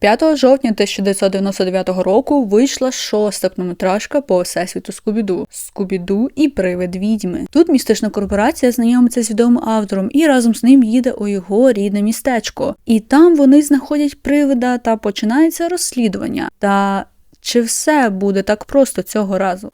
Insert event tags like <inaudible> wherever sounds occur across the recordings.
5 жовтня 1999 року вийшла шоста повнометражка по всесвіту Скубіду Скубіду і привид відьми. Тут містична корпорація знайомиться з відомим автором і разом з ним їде у його рідне містечко. І там вони знаходять привида та починається розслідування. Та чи все буде так просто цього разу?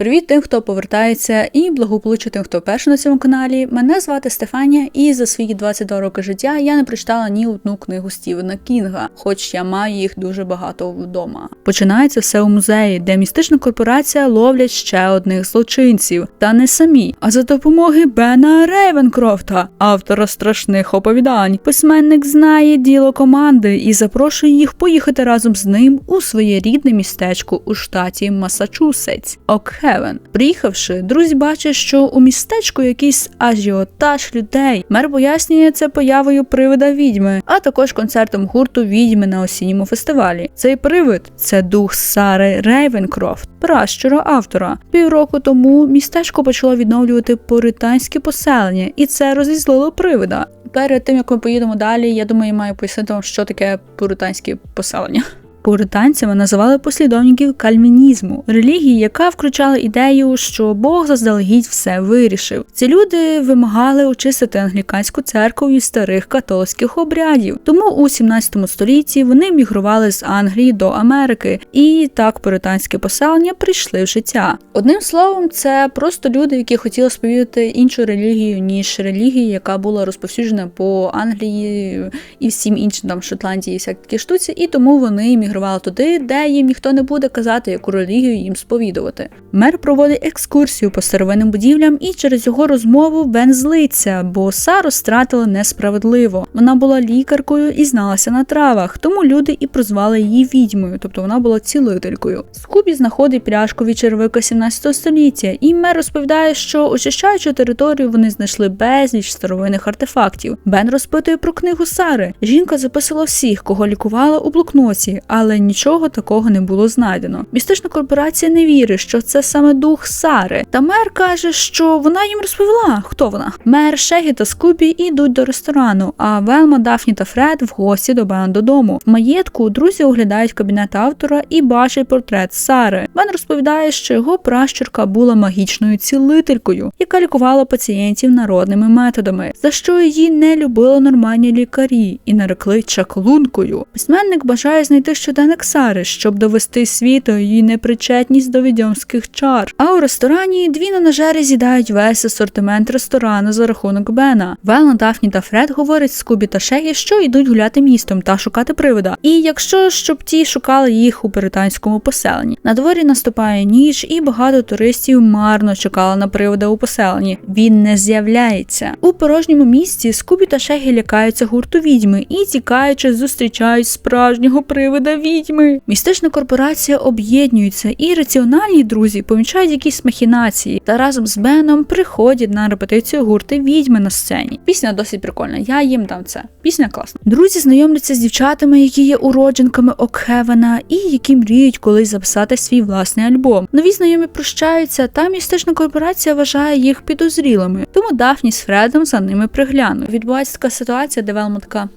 Привіт тим, хто повертається, і благополуччя тим, хто вперше на цьому каналі. Мене звати Стефанія, і за свої 22 роки життя я не прочитала ні одну книгу Стівена Кінга, хоч я маю їх дуже багато вдома. Починається все у музеї, де містична корпорація ловлять ще одних злочинців, та не самі, а за допомоги Бена Рейвенкрофта, автора страшних оповідань. Письменник знає діло команди і запрошує їх поїхати разом з ним у своє рідне містечко у штаті Масачусетс. Окей. Хевен. Приїхавши, друзі бачать, що у містечку якийсь ажіотаж людей. Мер пояснює це появою привида відьми, а також концертом гурту відьми на осінньому фестивалі. Цей привид це дух Сари Рейвенкрофт, пращура автора. Півроку тому містечко почало відновлювати пуританське поселення, і це розізлило привида. Перед тим як ми поїдемо далі, я думаю, я маю пояснити вам, що таке пуританське поселення. Пуританцями називали послідовників кальвінізму, релігії, яка включала ідею, що Бог заздалегідь все вирішив. Ці люди вимагали очистити англіканську церкву від старих католицьких обрядів. Тому у 17 столітті вони мігрували з Англії до Америки, і так пуританське поселення прийшли в життя. Одним словом, це просто люди, які хотіли сповідати іншу релігію ніж релігія, яка була розповсюджена по Англії і всім іншим там Шотландії, і всякі штуці, і тому вони мігрували туди, де їм ніхто не буде казати, яку релігію їм сповідувати. Мер проводить екскурсію по старовинним будівлям, і через його розмову Бен злиться, бо Сару стратили несправедливо. Вона була лікаркою і зналася на травах, тому люди і прозвали її відьмою, тобто вона була цілителькою. Скубі знаходить пляшку від червика 17 століття, і мер розповідає, що очищаючи територію, вони знайшли безліч старовинних артефактів. Бен розпитує про книгу Сари. Жінка записала всіх, кого лікувала у блокноті, але нічого такого не було знайдено. Містична корпорація не вірить, що це саме дух Сари. Та мер каже, що вона їм розповіла, хто вона. Мер Шегі та Скубі йдуть до ресторану, а Велма, Дафні та Фред в гості до Бена додому. В маєтку друзі оглядають кабінет автора і бачать портрет Сари. Бен розповідає, що його пращурка була магічною цілителькою, яка лікувала пацієнтів народними методами, за що її не любили нормальні лікарі і нарекли чаклункою. Письменник бажає знайти щоденник Сари, щоб довести світу її непричетність до відьомських чар. А у ресторані дві нанажери з'їдають весь асортимент ресторану за рахунок Бена. Велна, Дафні та Фред говорять Скубі та Шегі, що йдуть гуляти містом та шукати привида. І якщо щоб ті шукали їх у британському поселенні. На дворі наступає ніч, і багато туристів марно чекали на привида у поселенні. Він не з'являється. У порожньому місці Скубі та Шегі лякаються гурту відьми і тікаючи, зустрічають справжнього привида відьми. Містична корпорація об'єднується, і раціональні друзі помічають якісь махінації та разом з Беном приходять на репетицію гурти відьми на сцені. Пісня досить прикольна. Я їм дам це. Пісня класна. Друзі знайомляться з дівчатами, які є уродженками Окхевена, і які мріють колись записати свій власний альбом. Нові знайомі прощаються, та містична корпорація вважає їх підозрілими. Тому Дафні з Фредом за ними приглянуть. Відбувається така ситуація, де Велма така.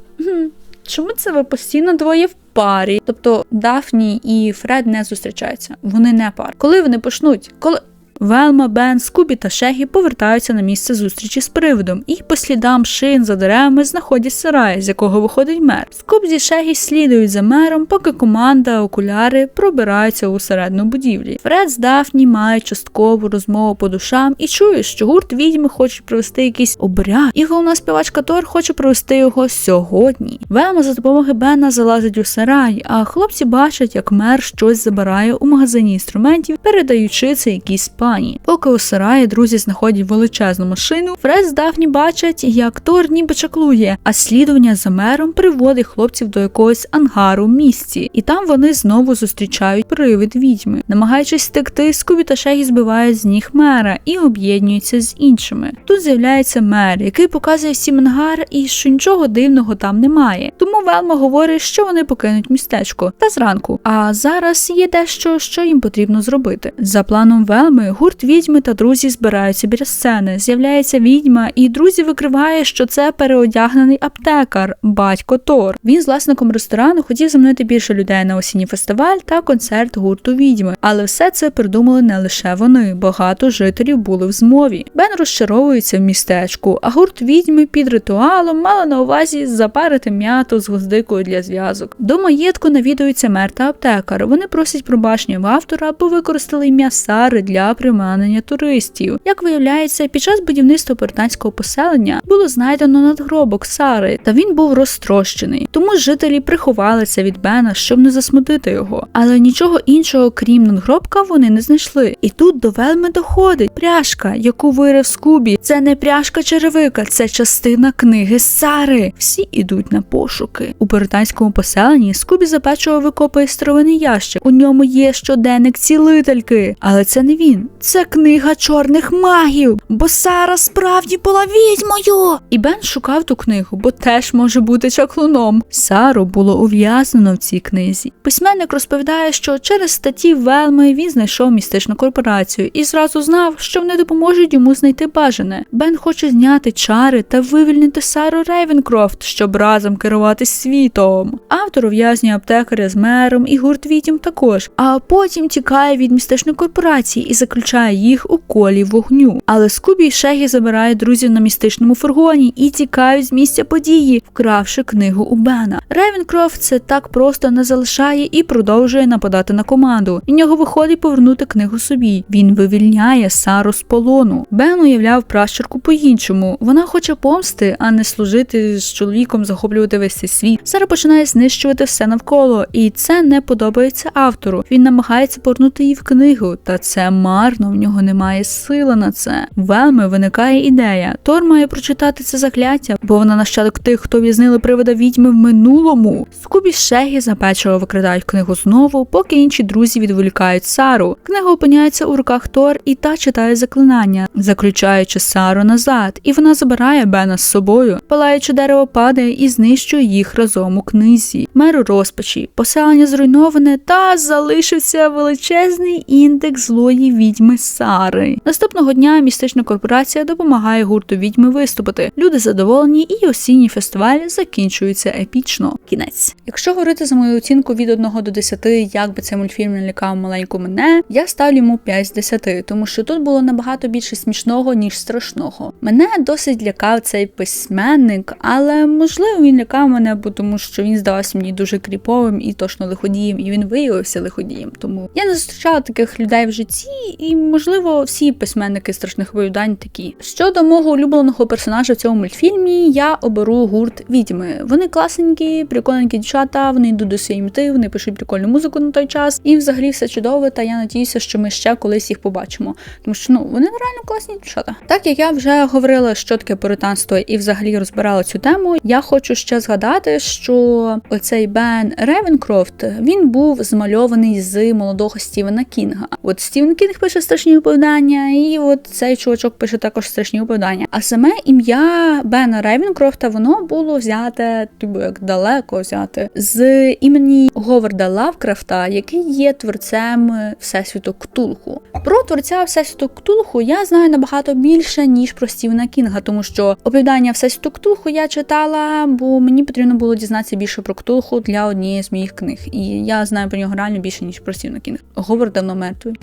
Чому це ви постійно двоє в парі? Тобто Дафні і Фред не зустрічаються. Вони не пар. Коли вони почнуть? Коли. Велма, Бен, Скубі та Шегі повертаються на місце зустрічі з привидом, і по слідам шин за деревами знаходять сарай, з якого виходить мер. Скуб і Шегі слідують за мером, поки команда окуляри пробираються у середину будівлі. Фред з Дафні мають часткову розмову по душам і чують, що гурт відьми хоче провести якийсь обряд, і головна співачка Тор хоче провести його сьогодні. Велма за допомогою Бена залазить у сарай, а хлопці бачать, як мер щось забирає у магазині інструментів, передаючи це якійсь пані. Поки у сараї друзі знаходять величезну машину, Фред з Дафні бачать, як Тор ніби чаклує, а слідування за мером приводить хлопців до якогось ангару в місті, і там вони знову зустрічають привид відьми. Намагаючись втекти, Скубі та Шегі збивають з ніг мера і об'єднуються з іншими. Тут з'являється мер, який показує всім ангар, і що нічого дивного там немає. Тому Велма говорить, що вони покинуть містечко та зранку. А зараз є дещо, що їм потрібно зробити. За планом Велми гурт відьми та друзі збираються біля сцени. З'являється відьма, і друзі викриває, що це переодягнений аптекар, батько Тор. Він з власником ресторану хотів замінити більше людей на осінній фестиваль та концерт гурту відьми. Але все це придумали не лише вони. Багато жителів були в змові. Бен розчаровується в містечку, а гурт відьми під ритуалом мала на увазі запарити м'яту з гвоздикою для зв'язок. До маєтку навідується мер та аптекар. Вони просять пробачення в автора, бо використали ім'я Сари для приманення туристів. Як виявляється, під час будівництва британського поселення було знайдено надгробок Сари, та він був розтрощений. Тому жителі приховалися від Бена, щоб не засмутити його. Але нічого іншого, крім надгробка, вони не знайшли. І тут до Велми доходить пряжка, яку вирив Скубі. Це не пряжка черевика, це частина книги Сари. Всі ідуть на пошуки. У британському поселенні Скубі запечого викопує старовинний ящик. У ньому є щоденник цілительки. Але це не він, це книга чорних магів. Бо Сара справді була відьмою. І Бен шукав ту книгу, бо теж може бути чаклуном. Сару було ув'язнено в цій книзі. Письменник розповідає, що через статті Велми він знайшов містичну корпорацію і зразу знав, що вони допоможуть йому знайти бажане. Бен хоче зняти чари та вивільнити Сару Рейвенкрофт, щоб разом керувати світом. Автор ув'язнює аптекаря з мером і гурт відьм також, а потім тікає від містичної корпорації і заключає їх у колі вогню. Але Скубі і Шегі забирають друзів на містичному фургоні і тікають з місця події, вкравши книгу у Бена. Рейвенкрофт це так просто не залишає і продовжує нападати на команду. І нього виходить повернути книгу собі. Він вивільняє Сару з полону. Бен уявляв пращурку по-іншому. Вона хоче помсти, а не служити з чоловіком, захоплювати весь цей світ. Сара починає знищувати все навколо, і це не подобається автору. Він намагається повернути її в книгу, та це марно. В нього немає сили на це. Велми виникає ідея. Тор має прочитати це закляття, бо вона нащадок тих, хто в'язнили привода відьми в минулому. Скубі Шегі запечево викрадають книгу знову, поки інші друзі відволікають Сару. Книга опиняється у руках Тор, і та читає заклинання, заключаючи Сару назад, і вона забирає Бена з собою. Палаюче дерево падає і знищує їх разом у книзі. Мер у розпачі, поселення зруйноване, та залишився величезний індекс злої відьми Сари. Наступного дня містична корпорація допомагає гурту відьми виступити. Люди задоволені, і осінній фестиваль закінчується епічно. Кінець. Якщо говорити за мою оцінку від 1 до 10, як би цей мультфільм не лякав маленьку мене, я ставлю йому 5 з 10, тому що тут було набагато більше смішного, ніж страшного. Мене досить лякав цей письменник, але можливо він лякав мене, бо тому що він здавався мені дуже кріповим і точно лиходієм, і він виявився лиходієм. Тому я не зустрічала таких людей в житті, і можливо всі письменники страшних оповідань такі. Щодо мого улюбленого персонажа в цьому мультфільмі, я оберу гурт відьми. Вони класненькі, прикольненькі дівчата, вони йдуть до своєї мети, вони пишуть прикольну музику на той час, і взагалі все чудове. Та я надіюся, що ми ще колись їх побачимо. Тому що ну вони реально класні дівчата. Так як я вже говорила, що таке пуританство і взагалі розбирала цю тему, я хочу ще згадати, що оцей Бен Ревенкрофт він був змальований з молодого Стівена Кінга. От Стівен Кінг пише страшні оповідання, і от цей чувачок пише також страшні оповідання. А саме ім'я Бена Ревенкрофта воно було взяте, типу як далеко взяте, з імені Говарда Лавкрафта, який є творцем Всесвіту Ктулху. Про творця Всесвіту Ктулху я знаю набагато більше, ніж про Стівена Кінга, тому що оповідання Всесвіту Ктулху я читала, бо мені потрібно було дізнатися більше про Ктулху для однієї з моїх книг. І я знаю про нього реально більше, ніж про Стівена Кінга. Говард давно мертвий.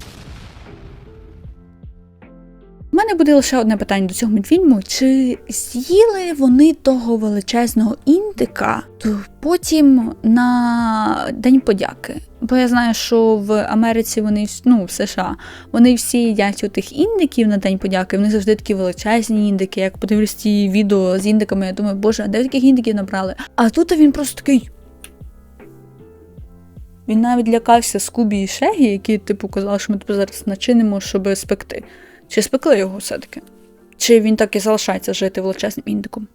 У мене буде лише одне питання до цього мультфільму: чи з'їли вони того величезного індика то потім на День подяки? Бо я знаю, що в Америці вони ну, в США вони всі їдять у тих індиків на День подяки. Вони завжди такі величезні індики. Як подивлюсь ті відео з індиками, я думаю, боже, а де таких індиків набрали? А тут він просто такий. Він навіть лякався Скубі і Шегі, які типу казали, що ми тебе зараз начинимо, щоб спекти. Чи спекли його все-таки? Чи він так і залишається жити величезним індиком?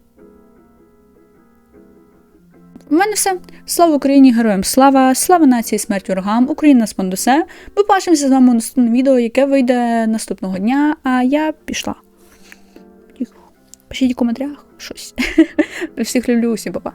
У мене все. Слава Україні, героям слава, слава нації, смерть ворогам, Україна спондусе. Побачимося з вами у наступному відео, яке вийде наступного дня, а я пішла. Пишіть у коментарях щось. <laughs> Всіх люблю, усім па-па.